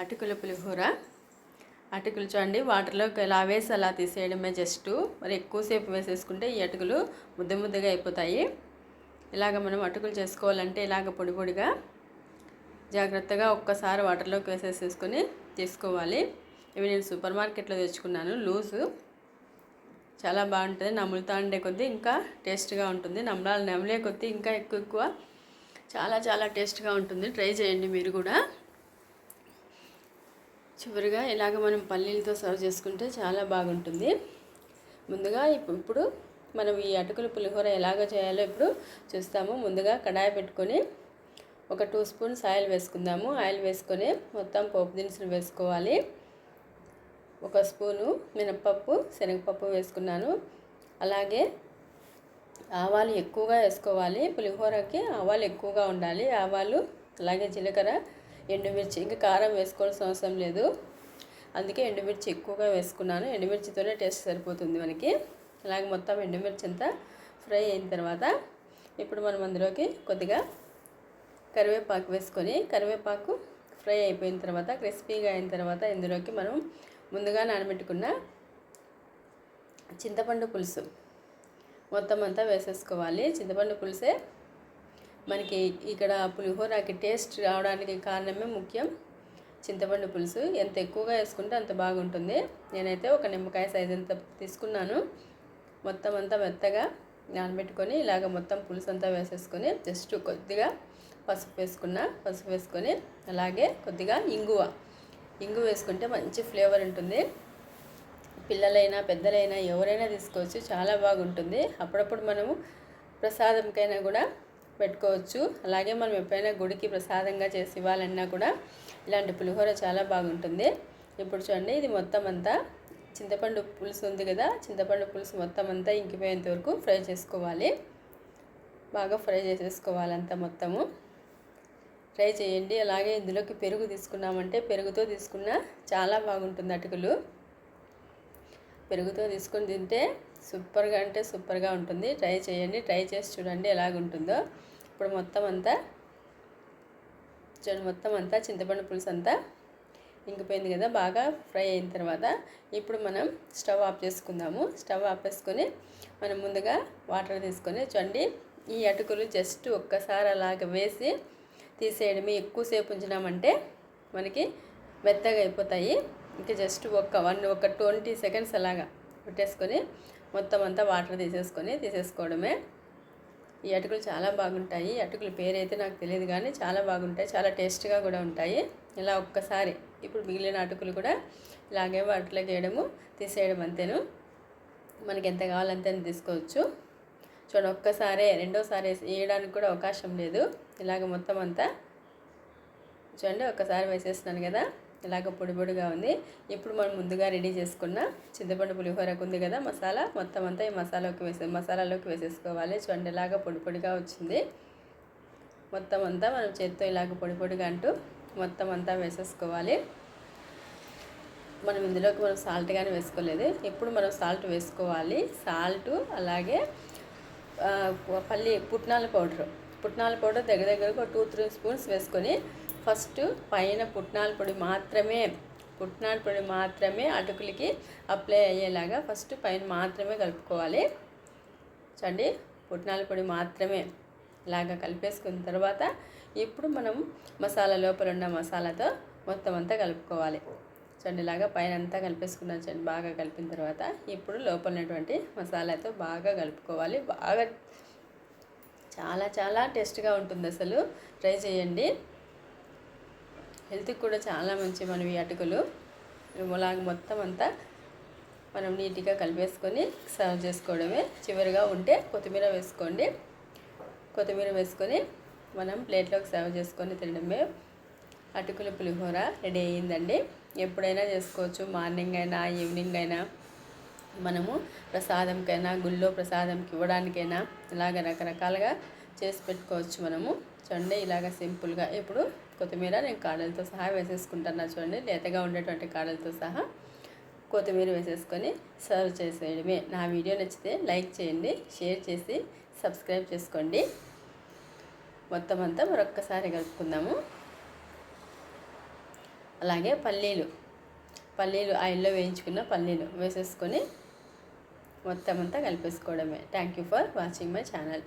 అటుకుల పులిహోర. అటుకులు చూడండి వాటర్లోకి ఎలా వేసి అలా తీసేయడమే జస్ట్. మరి ఎక్కువసేపు వేసేసుకుంటే ఈ అటుకులు ముద్ద ముద్దగా అయిపోతాయి. ఇలాగ మనం అటుకులు చేసుకోవాలంటే ఇలాగ పొడి పొడిగా జాగ్రత్తగా ఒక్కసారి వాటర్లోకి వేసేసేసుకొని తీసుకోవాలి. ఇవి నేను సూపర్ మార్కెట్లో తెచ్చుకున్నాను లూజు. చాలా బాగుంటుంది నములుతా ఉండే కొద్దీ ఇంకా టేస్ట్గా ఉంటుంది. నమ్మలాలు నమిలే కొద్దీ ఇంకా ఎక్కువ ఎక్కువ. చాలా చాలా టేస్ట్గా ఉంటుంది. ట్రై చేయండి మీరు కూడా. చివరిగా ఇలాగ మనం పల్లీలతో సర్వ్ చేసుకుంటే చాలా బాగుంటుంది. ముందుగా ఇప్పుడు మనం ఈ అటుకుల పులిహోర ఎలాగ చేయాలో ఇప్పుడు చూస్తాము. ముందుగా కడాయి పెట్టుకొని ఒక టూ స్పూన్స్ ఆయిల్ వేసుకుందాము. ఆయిల్ వేసుకొని మొత్తం పోపు దినుసులు వేసుకోవాలి. ఒక స్పూను మినప్పప్పు శనగపప్పు వేసుకున్నాను. అలాగే ఆవాలు ఎక్కువగా వేసుకోవాలి. పులిహోరకి ఆవాలు ఎక్కువగా ఉండాలి. ఆవాలు అలాగే జీలకర్ర ఎండుమిర్చి ఇంకా కారం వేసుకోవాల్సిన అవసరం లేదు. అందుకే ఎండుమిర్చి ఎక్కువగా వేసుకున్నాను. ఎండుమిర్చితోనే టేస్ట్ సరిపోతుంది మనకి. అలాగే మొత్తం ఎండుమిర్చి అంతా ఫ్రై అయిన తర్వాత ఇప్పుడు మనం అందులోకి కొద్దిగా కరివేపాకు వేసుకొని కరివేపాకు ఫ్రై అయిపోయిన తర్వాత క్రిస్పీగా అయిన తర్వాత ఇందులోకి మనం ముందుగా నానబెట్టుకున్న చింతపండు పులుసు మొత్తం అంతా వేసేసుకోవాలి. చింతపండు పులుసే మనకి ఇక్కడ పులిహోరకి టేస్ట్ రావడానికి కారణమే ముఖ్యం. చింతపండు పులుసు. ఎంత ఎక్కువగా వేసుకుంటే అంత బాగుంటుంది. నేనైతే ఒక నిమ్మకాయ సైజ్ అంత తీసుకున్నాను. మొత్తం అంతా మెత్తగా నానబెట్టుకొని ఇలాగ మొత్తం పులుసు అంతా వేసేసుకొని జస్ట్ కొద్దిగా పసుపు వేసుకున్న పసుపు వేసుకొని అలాగే కొద్దిగా ఇంగువ. ఇంగు వేసుకుంటే మంచి ఫ్లేవర్ ఉంటుంది. పిల్లలైనా పెద్దలైనా ఎవరైనా తీసుకోవచ్చు. చాలా బాగుంటుంది. అప్పుడప్పుడు మనము ప్రసాదంకైనా కూడా పెట్టుకోవచ్చు. అలాగే మనం ఎప్పుడైనా గుడికి ప్రసాదంగా చేసి ఇవ్వాలన్నా కూడా ఇలాంటి పులిహోర చాలా బాగుంటుంది. ఇప్పుడు చూడండి ఇది మొత్తం అంతా చింతపండు పులుసు ఉంది కదా చింతపండు పులుసు మొత్తం అంతా ఇంకిపోయేంత వరకు ఫ్రై చేసుకోవాలి. బాగా ఫ్రై చేసేసుకోవాలంతా మొత్తము. ట్రై చేయండి. అలాగే ఇందులోకి పెరుగు తీసుకున్నామంటే పెరుగుతో తీసుకున్న చాలా బాగుంటుంది అటుకులు. పెరుగుతో తీసుకొని తింటే సూపర్గా అంటే సూపర్గా ఉంటుంది. ట్రై చేయండి. ట్రై చేసి చూడండి ఎలాగుంటుందో. ఇప్పుడు మొత్తం అంతా చూడండి మొత్తం అంతా చింతపండు పులుసు అంతా ఇంకిపోయింది కదా బాగా ఫ్రై అయిన తర్వాత ఇప్పుడు మనం స్టవ్ ఆఫ్ చేసుకుందాము. స్టవ్ ఆఫ్ చేసుకొని మనం ముందుగా వాటర్ తీసుకొని చూడండి ఈ అటుకులు జస్ట్ ఒక్కసారి అలాగ వేసి తీసేయడమే ఎక్కువసేపు ఉంచినామంటే మనకి మెత్తగా అయిపోతాయి. ఇంకా జస్ట్ ఒక వన్ ఒక ట్వంటీ సెకండ్స్ అలాగా పెట్టేసుకొని మొత్తం అంతా వాటర్ తీసేసుకొని తీసేసుకోవడమే. ఈ అటుకులు చాలా బాగుంటాయి. ఈ అటుకుల పేరు అయితే నాకు తెలియదు కానీ చాలా బాగుంటాయి. చాలా టేస్ట్గా కూడా ఉంటాయి. ఇలా ఒక్కసారి ఇప్పుడు మిగిలిన అటుకులు కూడా ఇలాగే వాటిలోకి వేయడము తీసేయడం అంతేను. మనకి ఎంత కావాలంతే అని తీసుకోవచ్చు. చూడండి ఒక్కసారే రెండోసారి వేయడానికి కూడా అవకాశం లేదు. ఇలాగ మొత్తం అంతా చూడండి ఒక్కసారి వేసేస్తున్నాను కదా. ఇలాగ పొడి పొడిగా ఉంది. ఇప్పుడు మనం ముందుగా రెడీ చేసుకున్న చింతపండు పులిహోరకు ఉంది కదా మసాలా. మొత్తం అంతా ఈ మసాలాకి వేసే మసాలాలోకి వేసేసుకోవాలి. చూడండి ఇలాగ పొడి పొడిగా వచ్చింది. మొత్తం అంతా మనం చేత్తో ఇలాగ పొడి పొడిగా అంటూ మొత్తం అంతా వేసేసుకోవాలి. మనం ఇందులోకి మనం సాల్ట్ కానీ వేసుకోలేదు. ఇప్పుడు మనం సాల్ట్ వేసుకోవాలి. సాల్ట్ అలాగే పల్లి పుట్నాల పౌడర్. పుట్నాల పౌడర్ దగ్గర దగ్గరకు టూ త్రీ స్పూన్స్ వేసుకొని ఫస్ట్ పైన పుట్నాల పొడి మాత్రమే పుట్నాల పొడి మాత్రమే అటుకులకి అప్లై అయ్యేలాగా ఫస్ట్ పైన మాత్రమే కలుపుకోవాలి. చూడండి పుట్నాల పొడి మాత్రమే ఇలాగా కలిపేసుకున్న తర్వాత ఇప్పుడు మనం మసాలా లోపల ఉన్న మసాలాతో మొత్తం అంతా కలుపుకోవాలి. చూడండి ఇలాగా పైన అంతా కలిపేసుకున్నాను చూడండి బాగా కలిపిన తర్వాత ఇప్పుడు లోపల ఉన్నటువంటి మసాలాతో బాగా కలుపుకోవాలి. బాగా చాలా చాలా టేస్ట్గా ఉంటుంది అసలు. ట్రై చేయండి. హెల్త్కి కూడా చాలా మంచి మనం ఈ అటుకులు. ఇలాగ మొత్తం అంతా మనం నీట్గా కలిపేసుకొని సర్వ్ చేసుకోవడమే. చివరిగా ఉంటే కొత్తిమీర వేసుకోండి. కొత్తిమీర వేసుకొని మనం ప్లేట్లోకి సర్వ్ చేసుకొని తినడమే. అటుకుల పులిహోర రెడీ అయ్యిందండి. ఎప్పుడైనా చేసుకోవచ్చు. మార్నింగ్ అయినా ఈవినింగ్ అయినా మనము ప్రసాదంకైనా గుళ్ళో ప్రసాదంకి ఇవ్వడానికైనా ఇలాగ రకరకాలుగా చేసి పెట్టుకోవచ్చు మనము. చూడండి ఇలాగ సింపుల్గా ఇప్పుడు కొత్తిమీర నేను కాడలతో సహా వేసేసుకుంటున్నా చూడండి లేతగా ఉండేటువంటి కాడలతో సహా కొత్తిమీర వేసేసుకొని సర్వ్ చేసేయడమే. నా వీడియో నచ్చితే లైక్ చేయండి షేర్ చేసి సబ్స్క్రైబ్ చేసుకోండి. మొత్తం అంతా మరొక్కసారి కలుపుకుందాము. అలాగే పల్లీలు. పల్లీలు ఆయిల్లో వేయించుకున్న పల్లీలు వేసేసుకొని మొత్తం అంతా కలిపేసుకోవడమే. Thank you for watching my channel